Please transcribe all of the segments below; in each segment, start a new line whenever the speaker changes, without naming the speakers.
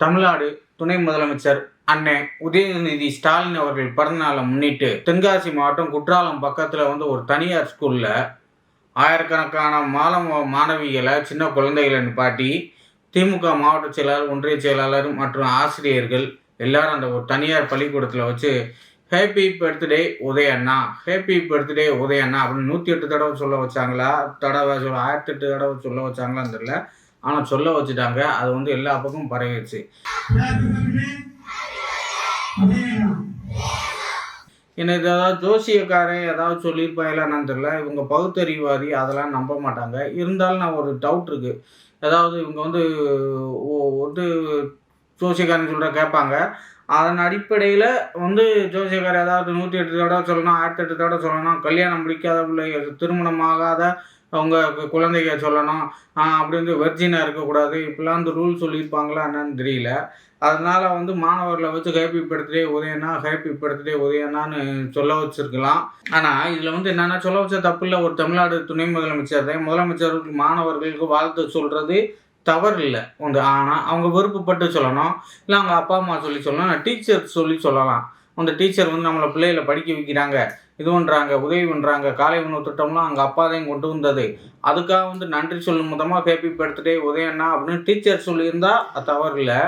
தமிழ்நாடு துணை முதலமைச்சர் அண்ணே உதயநிதி ஸ்டாலின் அவர்கள் பிறந்தநாளை முன்னிட்டு தென்காசி மாவட்டம் குற்றாலம் பக்கத்தில் வந்து ஒரு தனியார் ஸ்கூலில் ஆயிரக்கணக்கான மாணவ மாணவிகளை சின்ன குழந்தைகளை நிப்பாட்டி திமுக மாவட்ட செயலாளர் ஒன்றிய செயலாளர் மற்றும் ஆசிரியர்கள் எல்லாரும் அந்த ஒரு தனியார் பள்ளிக்கூடத்தில் வச்சு ஹேப்பி பர்த்டே உதயண்ணா ஹேப்பி பர்த்டே உதயண்ணா அப்படின்னு நூற்றி எட்டு தடவை சொல்ல வச்சாங்களா? தடவை சொல்ல ஆயிரத்தி எட்டு தடவை சொல்ல வச்சாங்களான்னு தெரியல. ஆனால் சொல்ல வச்சுட்டாங்க. அது வந்து எல்லா பக்கமும் பரவிடுச்சு. எனக்கு ஏதாவது ஜோசியக்காரன் ஏதாவது சொல்லியிருப்பாங்களான்னு என்னன்னு தெரியல. இவங்க பகுத்தறிவாதி அதெல்லாம் நம்ப மாட்டாங்க. இருந்தாலும் நான் ஒரு டவுட் இருக்குது ஏதாவது இவங்க வந்து ஓ- வந்து ஜோசியக்காரன் சொல்கிற கேட்பாங்க. அதன் அடிப்படையில் வந்து ஜோசியக்காரர் ஏதாவது நூற்றி எட்டு தடவை சொல்லணும் ஆயிரத்தி எட்டு தடவை சொல்லணும் கல்யாணம் முடிக்காத பிள்ளை திருமணம் ஆகாத அவங்க குழந்தைக குழந்தைங்க சொல்லணும். அப்படி வந்து வெர்ஜினாக இருக்கக்கூடாது. இப்படிலாம் அந்த ரூல் சொல்லியிருப்பாங்களா என்னன்னு தெரியல. அதனால் வந்து மாணவர்களை வச்சு ஹேப்பி பர்த்டே உதயனா ஹேப்பி பர்த்டே உதயனான்னு சொல்ல வச்சுருக்கலாம். ஆனால் இதில் வந்து என்னென்னா சொல்ல வச்ச தப்பில் ஒரு தமிழ்நாடு துணை முதலமைச்சர். தான் முதலமைச்சருக்கு மாணவர்களுக்கு வாழ்த்து சொல்கிறது தவறு இல்லை உண்டு. ஆனால் அவங்க விருப்பப்பட்டு சொல்லணும். இல்லை அவங்க அப்பா அம்மா சொல்லி சொல்லணும். டீச்சர் சொல்லி சொல்லலாம். அந்த டீச்சர் வந்து நம்மளை பிள்ளைகளை படிக்க வைக்கிறாங்க. இது பண்ணுறாங்க உதவி பண்ணுறாங்க காலை உணவு திட்டம்லாம் அங்கே அப்பா தான் கொண்டு வந்தது. அதுக்காக வந்து நன்றி சொல்லும் விதமாக ஹேப்பி பர்த்டே உதயண்ணா அப்படின்னு டீச்சர் சொல்லியிருந்தா அது தவறு இல்லை.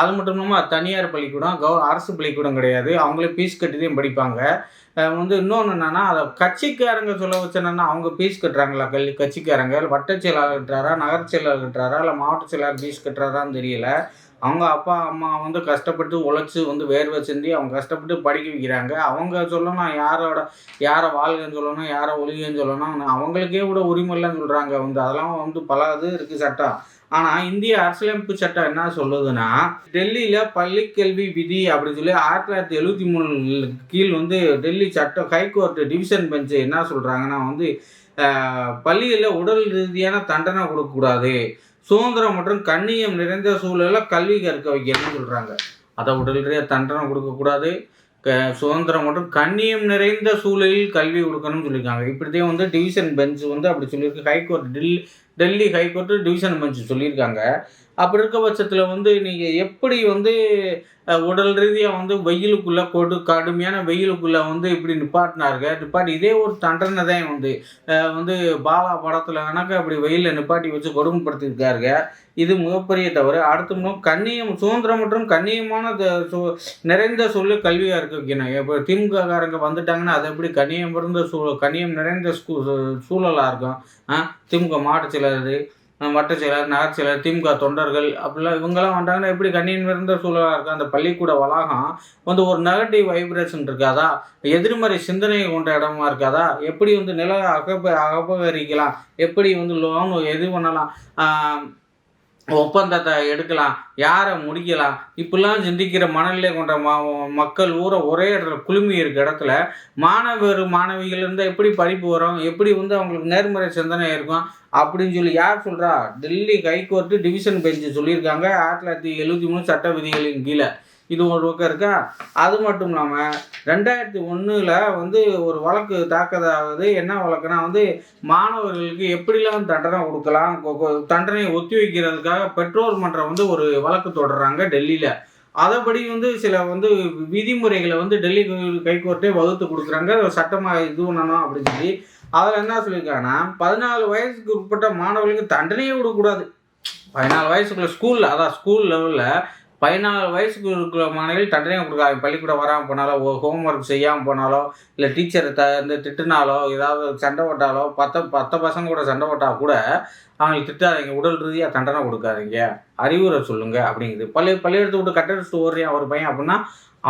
அது மட்டும் இல்லாமல் தனியார் பள்ளிக்கூடம் கவ அரசு பள்ளிக்கூடம் கிடையாது. அவங்களே ஃபீஸ் கட்டி தான் படிப்பாங்க வந்து இன்னொன்று என்னென்னா அதை கட்சிக்காரங்க சொல்ல வச்சேன்னா அவங்க ஃபீஸ் கட்டுறாங்களா கல்வி கட்சிக்காரங்க? இல்லை வட்டச் செயலாளர் கட்டுறாரா நகர செயலாளர் கட்டுறாரா இல்லை மாவட்ட செயலாளர் ஃபீஸ் கட்டுறாரான்னு தெரியல. அவங்க அப்பா அம்மா வந்து கஷ்டப்பட்டு உழைச்சி வந்து வேர்வை சிந்தி அவங்க கஷ்டப்பட்டு படிக்க வைக்கிறாங்க. அவங்க சொல்லணும் யாரோட யாரை வாழ்கன்னு சொல்லணும் யாரை ஒழுகன்னு சொல்லணும். அவங்களுக்கே கூட உரிமை இல்லைன்னு சொல்கிறாங்க வந்து அதெல்லாம் வந்து பல இது இருக்குது சட்டம் ஆனால் இந்திய அரசியலமைப்பு சட்டம் என்ன சொல்லுதுன்னா டெல்லியில் பள்ளிக்கல்வி விதி அப்படின்னு சொல்லி ஆயிரத்தி தொள்ளாயிரத்தி எழுபத்தி மூணு கீழ் வந்து டெல்லி சட்டம் ஹைகோர்ட் டிவிஷன் பெஞ்சு என்ன சொல்கிறாங்கன்னா வந்து பள்ளியில் உடல் ரீதியான தண்டனை கொடுக்கக்கூடாது. சுதந்திரம் மற்றும் கண்ணியம் நிறைந்த சூழலில் கல்வி கற்க வைக்கணும்னு சொல்கிறாங்க அதை உடல் ரீதியாக தண்டனை கொடுக்கக்கூடாது க சுதந்திரம் மற்றும் கண்ணியம் நிறைந்த சூழலில் கல்வி கொடுக்கணும்னு சொல்லியிருக்காங்க. இப்படிதான் வந்து டிவிஷன் பெஞ்ச் வந்து அப்படி சொல்லியிருக்கு. High court Delhi Delhi high court division bench சொல்லியிருக்காங்க. அப்படி இருக்க பட்சத்தில் வந்து நீங்கள் எப்படி வந்து உடல் ரீதியாக வந்து வெயிலுக்குள்ளே கொடு கடுமையான வெயிலுக்குள்ளே வந்து இப்படி நிப்பாட்டினாருங்க? நிப்பாட்டி இதே ஒரு தண்டனை தான் வந்து வந்து பாலா படத்தில் கணக்கு அப்படி வெயிலில் நிப்பாட்டி வச்சு கொடுமைப்படுத்தியிருக்காருங்க. இது மிகப்பெரிய தவறு. அடுத்து முன்னும் கண்ணியம் சுதந்திரம் மற்றும் கண்ணியமான த- நிறைந்த சொல்லு கல்வியாக இருக்க. வைக்கணும் இப்போ திமுககாரங்க வந்துட்டாங்கன்னா அது எப்படி கண்ணியம் இருந்த சூ கண்ணியம் நிறைந்த ஸ்கூ சூழலாக இருக்கும்? ஆ திமுக மாவட்ட செயலாளர் வட்ட செயலர் நகர் செயலர் திமுக தொண்டர்கள் அப்படிலாம் இவங்கெல்லாம் வந்தாங்கன்னா எப்படி கண்ணியின் மிகுந்த சூழலாக இருக்கும் அந்த பள்ளிக்கூட வளாகம் வந்து ஒரு நெகட்டிவ் வைப்ரேஷன் இருக்காதா? எதிர்மறை சிந்தனை கொண்ட இடமா இருக்காதா? எப்படி வந்து நில அகப்ப அகபகரிக்கலாம் எப்படி வந்து லோன் எது பண்ணலாம்? ஒப்பந்தத்தை எடுக்கலாம் யாரை முடிக்கலாம்? இப்படிலாம் சிந்திக்கிற மனநிலை கொண்ட ம மக்கள் ஊரை ஒரே இடத்துல குழுமி இருக்க இடத்துல மாணவர் மாணவிகள் இருந்தால் எப்படி படிப்பு வரும்? எப்படி வந்து அவங்களுக்கு நேர்மறை சிந்தனை இருக்கும்? அப்படின்னு சொல்லி யார் சொல்கிறா டெல்லி ஹைகோர்ட்டு டிவிஷன் பெஞ்சு சொல்லியிருக்காங்க. ஆயிரத்தி தொள்ளாயிரத்தி எழுபத்தி மூணு சட்ட விதிகளின் கீழே. இது ஒரு பக்கம் இருக்கா? அது மட்டும் இல்லாமல் ரெண்டாயிரத்தி ஒன்றில் வந்து ஒரு வழக்கு தாக்கதாவது என்ன வழக்குனா வந்து மாணவர்களுக்கு எப்படிலாம் தண்டனை கொடுக்கலாம் கொ- தண்டனையை ஒத்தி வைக்கிறதுக்காக பெற்றோர் மன்றம் வந்து ஒரு வழக்கு தொடர்றாங்க டெல்லியில். அதைப்படி வந்து சில வந்து விதிமுறைகளை வந்து டெல்லி கைகோர்ட்டே வகுத்து கொடுக்குறாங்க. சட்டமாக இது பண்ணணும் அப்படின்னு சொல்லி அதில் என்ன சொல்லியிருக்காங்கன்னா பதினாலு வயசுக்கு உட்பட்ட மாணவர்களுக்கு தண்டனையே கொடுக்கக்கூடாது பதினாலு வயசுக்குள்ள ஸ்கூலில் அதான் ஸ்கூல் லெவலில் பதினாலு வயசுக்கு இருக்கிற மாணவர்கள் தண்டனை கொடுக்காது பள்ளிக்கூடம் வராமல் போனாலோ ஹோம்ஒர்க் செய்யாமல் போனாலோ இல்லை டீச்சரை த இந்த திட்டுனாலோ ஏதாவது சண்டை போட்டாலோ பத்த பத்து பசங்க கூட சண்டை போட்டால் கூட அவங்களுக்கு திட்டாதீங்க. உடல் ரீதியாக தண்டனை கொடுக்காதீங்க. அறிவுரை சொல்லுங்க அப்படிங்குது. பள்ளி பள்ளியெடுத்து விட்டு கட்டடிச்சுட்டு ஓடுறியா ஒரு பையன் அப்படின்னா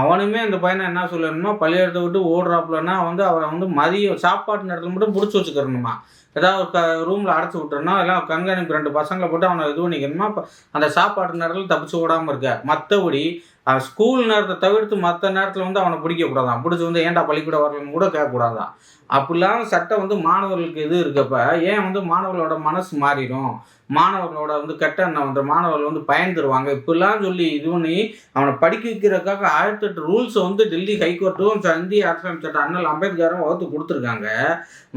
அவனுமே அந்த பையனை என்ன சொல்லணுமா பள்ளியெடுத்து விட்டு ஓடுறாப்புலன்னா வந்து அவரை வந்து மதியம் சாப்பாட்டு நேரத்தில் மட்டும் பிடிச்சி வச்சுக்கிறணுமா? ஏதாவது ஒரு ரூமில் அடைச்சி விட்டுறணும் எல்லாம் கண்காணிப்பு ரெண்டு பசங்களை போட்டு அவனை இது பண்ணிக்கணுமா? அந்த சாப்பாடு நேரத்தில் தப்பிச்சு விடாமல் இருக்க. மற்றபடி ஸ்கூல் நேரத்தை தவிர்த்து மற்ற நேரத்தில் வந்து அவனை பிடிக்கக்கூடாதான் பிடிச்சி வந்து ஏன்டா பள்ளிக்கூடம் வரலன்னு கூட கேட்கக்கூடாதான் அப்படிலாம் சட்டம் வந்து மாணவர்களுக்கு இது இருக்கப்ப ஏன் வந்து மாணவர்களோட மனசு மாறிடும்? மாணவர்களோட வந்து கெட்ட எண்ணம் வந்து மாணவர்கள் வந்து பயன் தருவாங்க. இப்படிலாம் சொல்லி இது பண்ணி அவனை படிக்க வைக்கிறதுக்காக ஆயிரத்தி எட்டு ரூல்ஸை வந்து டெல்லி ஹைகோர்ட்டும் இந்திய அரசியல் சட்டம் அண்ணல் அம்பேத்கரும் வகுத்து கொடுத்துருக்காங்க.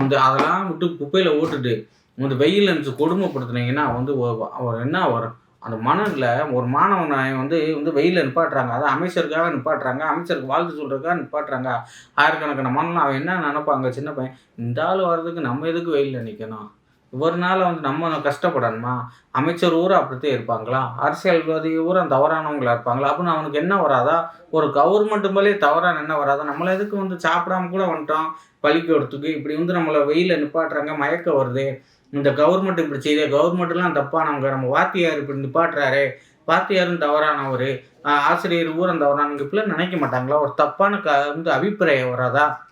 இந்த அதெல்லாம் விட்டு குப்பையில் ஓட்டுட்டு வந்து வெயில் நினச்சி கொடுமைப்படுத்துனீங்கன்னா வந்து அவர் என்ன வரும்? அந்த மனநில ஒரு மாணவனை வந்து வந்து வெயிலில் நிப்பாட்டுறாங்க. அதான் அமைச்சருக்காக நிப்பாட்டுறாங்க. அமைச்சருக்கு வாழ்த்து சொல்கிறதுக்காக நிப்பாட்டுறாங்க. ஆயிரக்கணக்கான மனநில அவன் என்ன நினைப்பாங்க சின்ன பையன்? இந்த ஆள் வர்றதுக்கு நம்ம எதுக்கு வெயிலில் நிற்கணும் இவர்னால வந்து நம்ம கஷ்டப்படணுமா? அமைச்சர் ஊரா அப்படித்தான் இருப்பாங்களா? அரசியல்வாதி ஊரா தவறானவங்களா இருப்பாங்களா? அப்படின்னு அவனுக்கு என்ன வராதா? ஒரு கவர்மெண்ட் மேலே தவறான என்ன வராதா? நம்மளை எதுக்கு வந்து சாப்பிடாம கூட வந்துட்டோம்? பள்ளிக்கூடத்துக்கு இப்படி வந்து நம்மளை வெயிலில் நிப்பாட்டுறாங்க. மயக்கம் வருது. இந்த கவர்மெண்ட் இப்படி செய்த கவர்மெண்ட்லாம் தப்பானவங்க. நம்ம வாத்தியார் இப்படி நிப்பாட்டுறாரு. வாத்தியாரும் தவறானவர். ஆசிரியர் ஊரம் தவறானவங்க இப்படிலாம் நினைக்க மாட்டாங்களா? ஒரு தப்பான க வந்து அபிப்பிராயம் வராதா?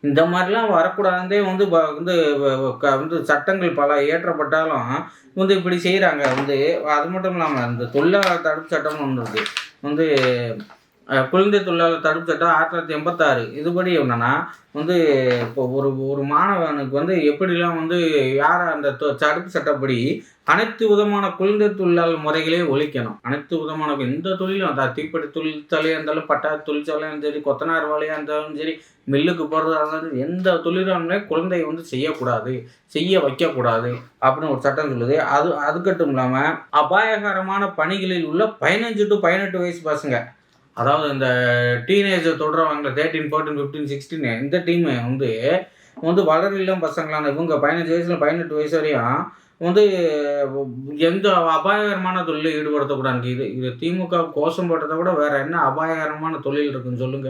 இந்த மாதிரிலாம் வரக்கூடாதே வந்து வந்து க- வந்து சட்டங்கள் பல இயற்றப்பட்டாலும் வந்து இப்படி செய்கிறாங்க வந்து அது மட்டும் இல்லாமல் இந்த தொழிலாளர் தடுப்பு சட்டம்னு ஒன்று இருக்குது வந்து குழந்தை தொழிலாளர் தடுப்பு சட்டம் ஆயிரத்தி தொள்ளாயிரத்தி எண்பத்தாறு. இதுபடி என்னன்னா வந்து இப்போ ஒரு ஒரு மாணவனுக்கு வந்து எப்படிலாம் வந்து யார் அந்த தடுப்பு சட்டப்படி அனைத்து விதமான குழந்தை தொழிலாளர் முறைகளையும் ஒழிக்கணும். அனைத்து விதமான எந்த தொழிலும் அந்த தீப்படி தொழிற்சாலையாக இருந்தாலும் பட்டா தொழிற்சாலையாக இருந்தாலும் சரி கொத்தனார் வேலையாக இருந்தாலும் சரி மில்லுக்கு போகிறதா இருந்தாலும் எந்த தொழிலாலுமே குழந்தையை வந்து செய்யக்கூடாது செய்ய வைக்கக்கூடாது அப்படின்னு ஒரு சட்டம் சொல்லுது. அது அதுக்கட்டும் இல்லாமல் அபாயகரமான பணிகளில் உள்ள பதினஞ்சு டு பதினெட்டு வயசு பசங்க அதாவது இந்த டீனேஜர் தொடர்றவங்க தேர்ட்டீன் ஃபோர்டீன் ஃபிஃப்டீன் சிக்ஸ்டீன் இந்த டீம் வந்து வந்து வளர் இளம் பசங்களான இவங்க பதினஞ்சு வயசுல பதினெட்டு வயசு வரையும் வந்து எந்த அபாயகரமான தொழிலில் ஈடுபடுத்தக்கூடாது. இது இது திமுக கோஷம் போட்டதை விட வேற என்ன அபாயகரமான தொழில் இருக்குன்னு சொல்லுங்க.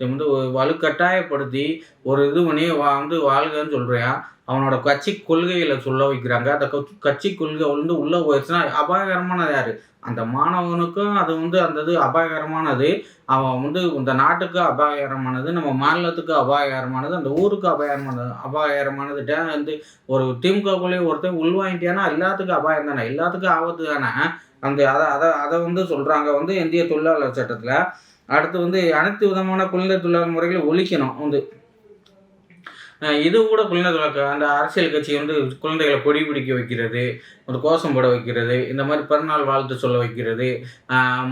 இது வந்து வலுக்கட்டாயப்படுத்தி ஒரு இது பண்ணி வா- வந்து வாழ்கன்னு சொல்கிறேன் அவனோட கட்சி கொள்கைகளை சொல்ல வைக்கிறாங்க. அந்த கட்சி- கட்சி கொள்கை வந்து உள்ள போயிடுச்சுன்னா அபாயகரமானது யாரு? அந்த மாணவனுக்கும் அது வந்து அந்த இது அபாயகரமானது. அவன் வந்து இந்த நாட்டுக்கு அபாயகரமானது நம்ம மாநிலத்துக்கு அபாயகரமானது அந்த ஊருக்கு அபாயகரமானது அபாயகரமானது. டே வந்து ஒரு திமுகக்குள்ளேயே ஒருத்தன் உள்வாங்கிட்டியானா எல்லாத்துக்கும் அபாயம் தானே? எல்லாத்துக்கும் ஆபத்து தானே? அந்த அதை அதை அதை வந்து சொல்கிறாங்க வந்து இந்திய தொழிலாளர் சட்டத்தில். அடுத்து வந்து அனைத்து விதமான குழந்தை தொழிலாளர் முறைகளை ஒழிக்கணும். வந்து இது கூட குழந்தைகளுக்கு அந்த அரசியல் கட்சி வந்து குழந்தைகளை கொடி பிடிக்க வைக்கிறது ஒரு கோஷம் போட வைக்கிறது இந்த மாதிரி பிறநாள் வாழ்த்து சொல்ல வைக்கிறது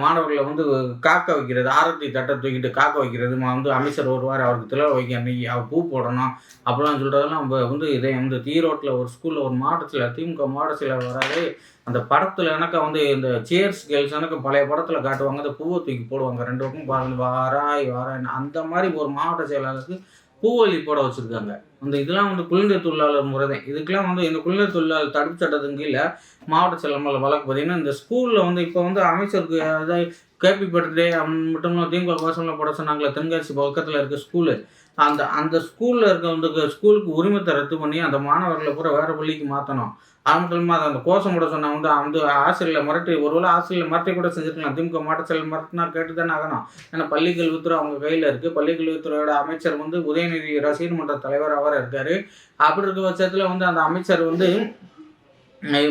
மாணவர்களை வந்து காக்க வைக்கிறது ஆரத்தி தட்டை தூக்கிட்டு காக்க வைக்கிறது வந்து அமைச்சர் வருவார் அவருக்கு திலக வைக்க அன்னைக்கு அவர் பூ போடணும் அப்படிலாம் சொல்கிறதெல்லாம் நம்ம வந்து இதே வந்து தீரோட்டில் ஒரு ஸ்கூலில் ஒரு மாவட்டத்தில் திமுக மாவட்ட சிலர் வராது. அந்த படத்தில் எனக்கு வந்து இந்த சேர்ஸ் கேர்ள்ஸ் எனக்கு பழைய படத்தில் காட்டுவாங்க அந்த பூவை தூக்கி போடுவாங்க ரெண்டு பக்கம் வாராய் வாராய் அந்த மாதிரி ஒரு மாவட்ட செயலாளருக்கு பூவலி போட வச்சுருக்காங்க. அந்த இதெல்லாம் வந்து குழந்தை தொழிலாளர் முறை தான் இதுக்கெல்லாம் வந்து இந்த குழந்தை தொழிலாளர் தடுப்பு சட்டத்தின் கீழே மாவட்ட செயலாளர் வழக்கு பார்த்தீங்கன்னா இந்த ஸ்கூலில் வந்து இப்போ வந்து அமைச்சருக்கு அதாவது கேபி பர்த்டே மட்டும் திமுக கோஷம்லாம் போட சொன்னாங்களே தென்காசி பக்கத்தில் இருக்க ஸ்கூலு. அந்த அந்த ஸ்கூலில் இருக்கிறவங்களுக்கு ஸ்கூலுக்கு உரிமத்தை ரத்து பண்ணி அந்த மாணவர்களை பூரா வேறு பள்ளிக்கு மாற்றணும் அது மட்டும் இல்லாமல் அந்த கோஷம் போட சொன்னால் வந்து வந்து ஆசிரியர்களை மிரட்டி ஒருவேளை ஆசிரியர்களை மிரட்டி கூட செஞ்சுருக்கலாம். திமுக மாவட்ட செயலர் மிரட்டினா கேட்டு தானே ஆகணும். ஏன்னா பள்ளி கல்வித்துறை அவங்க கையில் இருக்குது பள்ளி கல்வித்துறையோட அமைச்சர் வந்து உதயநிதி ரசிகர் மன்ற தலைவர் அவர் இருக்கார். அப்படி இருக்க பட்சத்தில் வந்து அந்த அமைச்சர் வந்து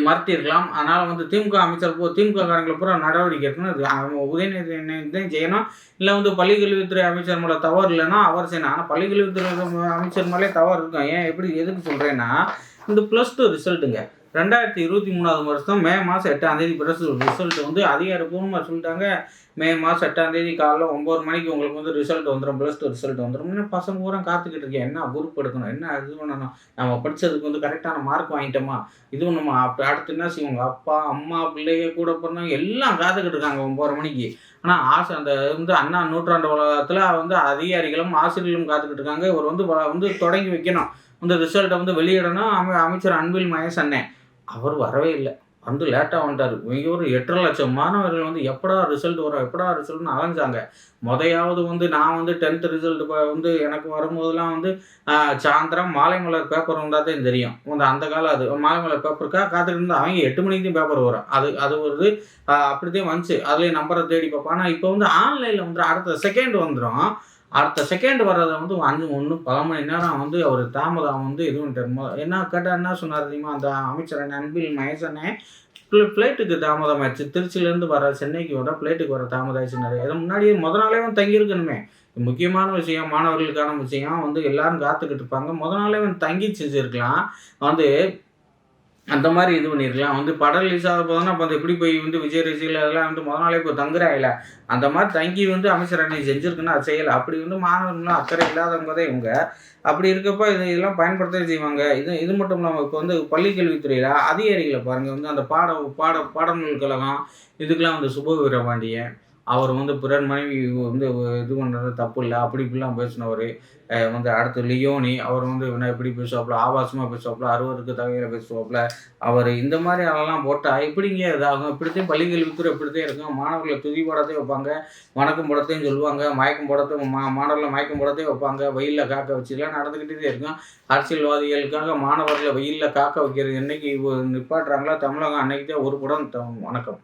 மறுத்திருக்கலாம். அதனால் வந்து திமுக அமைச்சர் போ திமுக காரங்களை பூரா நடவடிக்கை எடுக்கணும். அது உதயநிதி தான் செய்யணும். இல்லை வந்து பள்ளிக்கல்வித்துறை அமைச்சர் மேலே தவறு இல்லைன்னா அவர் செய்யணும். ஆனால் பள்ளிக்கல்வித்துறை அமைச்சர் மேலே தவறு இருக்கும். ஏன் எப்படி எதுக்கு சொல்கிறேன்னா இந்த ப்ளஸ் டூ ரிசல்ட்டுங்க ரெண்டாயிரத்தி இருபத்தி மூணாவது வருஷம் மே மாதம் எட்டாம் தேதி ப்ளஸ் ரிசல்ட் வந்து அதிகாரப்பூர்வமாக சொல்லிட்டாங்க. மே மாதம் எட்டாம் தேதி காலைல ஒம்பது மணிக்கு உங்களுக்கு வந்து ரிசல்ட் வந்துடும் ப்ளஸ் டூ ரிசல்ட் வந்துடும் இன்னும் பசங்க பூரா காத்துக்கிட்டு இருக்கேன் என்ன குரூப் எடுக்கணும் என்ன இது பண்ணணும்? நம்ம படித்ததுக்கு வந்து கரெக்டான மார்க் வாங்கிட்டோமா? இது நம்ம அப்போ அடுத்து என்ன செய்வாங்க? அப்பா அம்மா பிள்ளைங்க கூட பிறந்தவங்க எல்லாம் காத்துக்கிட்டு இருக்காங்க ஒம்பது மணிக்கு. ஆனால் ஆசை அந்த வந்து அண்ணா நூற்றாண்டு உலகத்தில் வந்து அதிகாரிகளும் ஆசிரியர்களும் காத்துக்கிட்டு இருக்காங்க. இவர் வந்து வ- வந்து தொடங்கி வைக்கணும். இந்த ரிசல்ட்டை வந்து வெளியிடணும். அமை அமைச்சர் அன்பில் மகேஷ் அண்ணன் அவர் வரவே இல்லை. வந்து லேட்டாக வந்துட்டார். இவங்க ஒரு எட்டரை லட்சம் மாணவர்கள் வந்து எப்படா ரிசல்ட் வரும் எப்படா ரிசல்ட்னு அலைஞ்சாங்க. முதையாவது வந்து நான் வந்து டென்த்து ரிசல்ட் வந்து எனக்கு வரும்போதெல்லாம் வந்து சாயந்தரம் மாலைமலர் பேப்பர் வந்தால் தான் தெரியும். வந்து அந்த காலம் அது மாலைமலர் பேப்பருக்காக காத்துட்டு இருந்தால் அவங்க எட்டு மணிக்கு தான் பேப்பர் வரும். அது அது ஒரு அப்படிதான் வந்துச்சு. அதுலேயே நம்பரை தேடி பார்ப்போம். ஆனால் இப்போ வந்து ஆன்லைனில் வந்து அடுத்த செகண்ட் வந்துடும் அடுத்த செகண்ட் வர்றதை வந்து அஞ்சு ஒன்று பல மணி நேரம் வந்து அவர் தாமதம் வந்து இது பண்ணிட்டார் என்ன கேட்டால் என்ன சொன்னார் தெரியுமா? அந்த அமைச்சர் அன்பில் மகேசனே ஃப்ளைட்டுக்கு தாமதம் ஆயிடுச்சு திருச்சியிலேருந்து வர சென்னைக்கு வர ஃப்ளைட்டுக்கு வர தாமதம் ஆயிடுச்சுனாரு அது முன்னாடியே முத நாளே அவன் தங்கியிருக்கணுமே. முக்கியமான விஷயம் மாணவர்களுக்கான விஷயம். வந்து எல்லாரும் காத்துக்கிட்டு இருப்பாங்க. முத நாளே அவன் தங்கி செஞ்சுருக்கலாம் வந்து அந்த மாதிரி இது பண்ணியிருக்கலாம் வந்து படம் ரிலீஸ் ஆக போதுன்னா அப்போ அந்த எப்படி போய் வந்து விஜய் ரசிகர்கள் அதெல்லாம் வந்து முத நாளே இப்போ தங்குறாயில? அந்த மாதிரி தங்கி வந்து அமைச்சர் அன்னைக்கு செஞ்சுருக்குன்னு அது செய்யலை. அப்படி வந்து மாணவர்கள்லாம் அக்கறை இல்லாதவங்க தான் இவங்க. அப்படி இருக்கப்போ இது இதெல்லாம் பயன்படுத்தவே செய்வாங்க. இது இது மட்டும் இல்லாமல் இப்போ வந்து பள்ளிக்கல்வித்துறையில் அதிகாரிகளை பாருங்கள் வந்து அந்த பாட பாட பாடநூல் கழகம் இதுக்கெல்லாம் வந்து சுப வீரபாண்டியன் அவர் வந்து பிறர் மனைவி வந்து இது பண்ணுறது தப்பு இல்லை அப்படி இப்படிலாம் பேசினவர். வந்து அடுத்து லியோனி அவர் வந்து என்ன இப்படி பேசுவாப்புல ஆபாசமாக பேசுவாப்புல அறுவருக்கு தகையில் பேசுவாப்புல. அவர் இந்த மாதிரி ஆளெல்லாம் போட்டால் இப்படிங்க இதாகும்? இப்படித்தான் பள்ளிகள் கல்வித்துறை இப்படித்தான் இருக்கும். மாணவர்களை துதி படத்தையும் வைப்பாங்க வணக்கம் படத்தையும் சொல்லுவாங்க மயக்கம் படத்தையும் மா மாணவர்களை மயக்கம் படத்தையும் வைப்பாங்க வெயிலில் காக்க வச்சுலாம் நடந்துக்கிட்டே இருக்கும். அரசியல்வாதிகளுக்காக மாணவர்களை வெயிலில் காக்க வைக்கிறது என்னைக்கு நிப்பாட்டுறாங்களோ தமிழகம் அன்னைக்கு தான் ஒரு படம் த- வணக்கம்.